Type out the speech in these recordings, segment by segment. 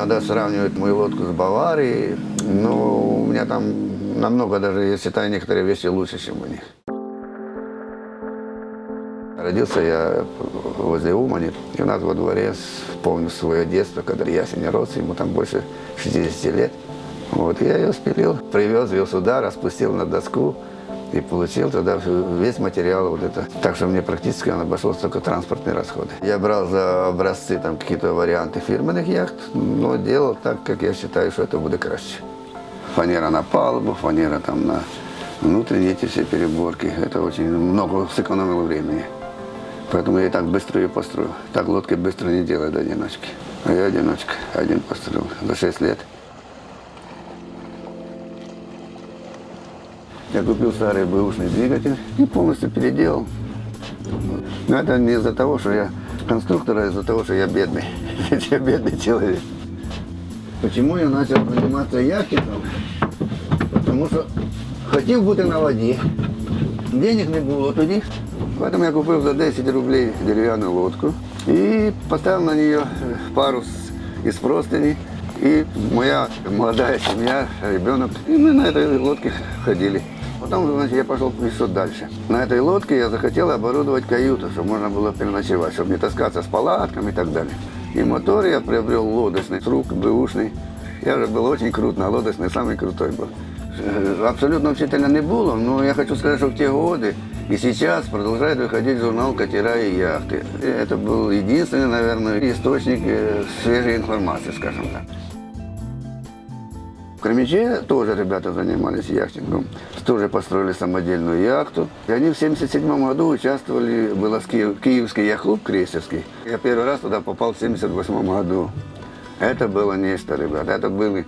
Иногда сравнивают мою лодку с Баварией, но у меня там намного даже, я считаю, некоторые вещи лучше, чем у них. Родился я возле Умани, и у нас во дворе, помню свое детство, когда я не рос, ему там больше 60 лет. Вот, я ее спилил, привез ее сюда, распустил на доску и получил тогда весь материал вот это. Так что мне практически он обошелся только транспортные расходы. Я брал за образцы там какие-то варианты фирменных яхт, но делал так, как я считаю, что это будет краще. Фанера на палубу, фанера там на внутренние эти все переборки. Это очень много сэкономило времени. Поэтому я и так быстро ее построил. Так лодки быстро не делают одиночки. А я одиночка, один построил за 6 лет. Я купил старый бэушный двигатель и полностью переделал. Но это не из-за того, что я конструктор, а из-за того, что я бедный. Я бедный человек. Почему я начал заниматься яхтингом? Потому что хотів бути на воді. Денег не було тоді. Поэтому я купил за 10 рублей деревянную лодку и поставил на нее парус из простыни. И моя молодая семья, ребенок, и мы на этой лодке ходили. Потом, значит, я пошел еще дальше. На этой лодке я захотел оборудовать каюту, чтобы можно было переночевать, чтобы не таскаться с палатками и так далее. И мотор я приобрел лодочный, с рук, бэушный. Я же был очень крут на лодочный, самый крутой был. Э, Абсолютно учителя не было, но я хочу сказать, что в те годы и сейчас продолжает выходить журнал «Катера и яхты». Это был единственный, наверное, источник э, свежей информации, скажем так. В Кремиче тоже ребята занимались яхтингом. Тоже построили самодельную яхту. И они в 1977 году участвовали, был Киев, Киевский яхт-клуб крейсерский. Я первый раз туда попал в 1978 году. Это было нечто, ребята. Это были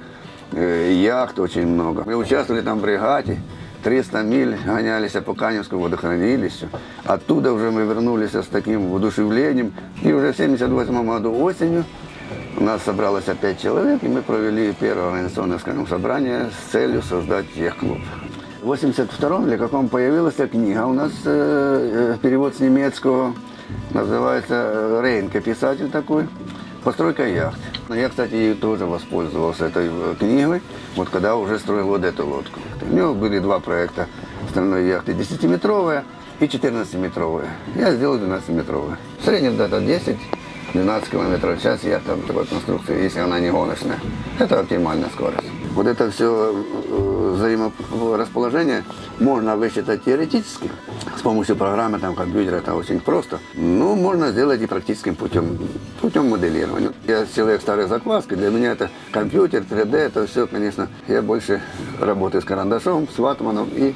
э, яхт очень много. Мы участвовали там в бригаде. 300 миль гонялись по Каневскому водохранилищу. Оттуда уже мы вернулись с таким воодушевлением. И уже в 1978 году осенью нас собралось опять человек, и мы провели первое организационное скажем, собрание с целью создать яхт-клуб. В 82-м или каком появилась книга у нас, э, э, перевод с немецкого, называется э, Рейнке, писатель такой, «Постройка яхт». Я, кстати, тоже воспользовался этой э, книгой, вот когда уже строил вот эту лодку. У него были два проекта остальной яхты, 10-метровая и 14-метровая. Я сделал 12-метровую. В среднем где-то 10 12 км в час яхта такой конструкции, если она не гоночная. Это оптимальная скорость. Вот это все взаиморасположение можно высчитать теоретически. С помощью программы, там, компьютера это очень просто. Ну, можно сделать и практическим путем, путем моделирования. Я человек старой закваски, для меня это компьютер, 3D, это все, конечно, я больше работаю с карандашом, с ватманом и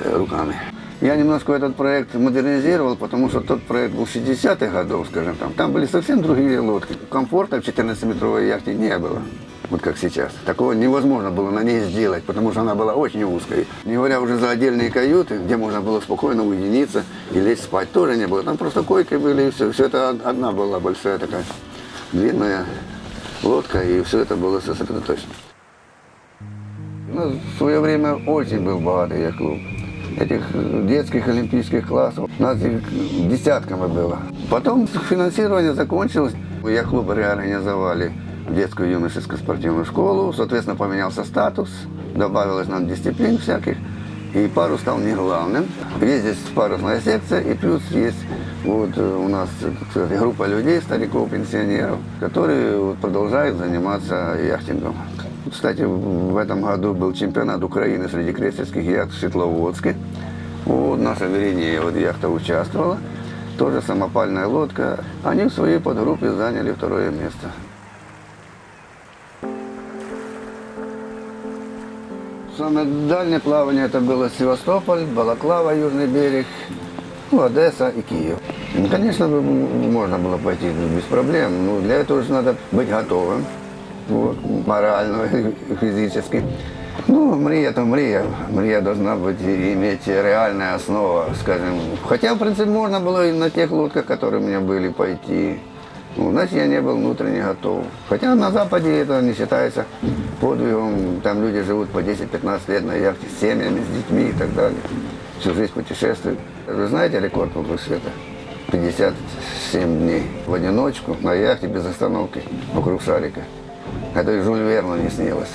э, руками. Я немножко этот проект модернизировал, потому что тот проект был 60-х годов, скажем там. Там были совсем другие лодки. Комфорта в 14-метровой яхте не было вот как сейчас. Такого невозможно было на ней сделать, потому что она была очень узкой. Не говоря уже за отдельные каюты, где можно было спокойно уединиться и лечь спать, тоже не было. Там просто койки были, и все. Все это одна была большая такая длинная лодка, и все это было сосредоточено. Ну, в свое время очень был богатый яхт-клуб. Этих детских олимпийских классов у нас их десятками было. Потом финансирование закончилось. Яхт-клуб реорганизовали детскую юношескую спортивную школу, соответственно, поменялся статус, добавилось нам дисциплин всяких, и парус стал не главным. Есть здесь парусная секция, и плюс есть вот э, у нас кстати, группа людей, стариков, пенсионеров, которые продолжают заниматься яхтингом. Кстати, в этом году был чемпионат Украины среди крейсерских яхт в Светловодске. Вот наша Верения вот яхта участвовала. Тоже самопальная лодка. Они в своей подгруппе заняли второе место. Самое дальнее плавание это было Севастополь, Балаклава, Южный берег, ну, Одесса и Киев. Ну, конечно, можно было пойти без проблем, но для этого же надо быть готовым, вот, морально и физически. Ну, мрия это мрия. Мрия должна быть иметь реальная основа, скажем. Хотя, в принципе, можно было и на тех лодках, которые у меня были, пойти. Ну, значит, я не был внутренне готов. Хотя на Западе это не считается подвигом. Там люди живут по 10-15 лет на яхте с семьями, с детьми и так далее. Всю жизнь путешествуют. Вы знаете рекорд вокруг света? 57 дней в одиночку на яхте без остановки вокруг шарика. Это и Жюль Верну не снилось.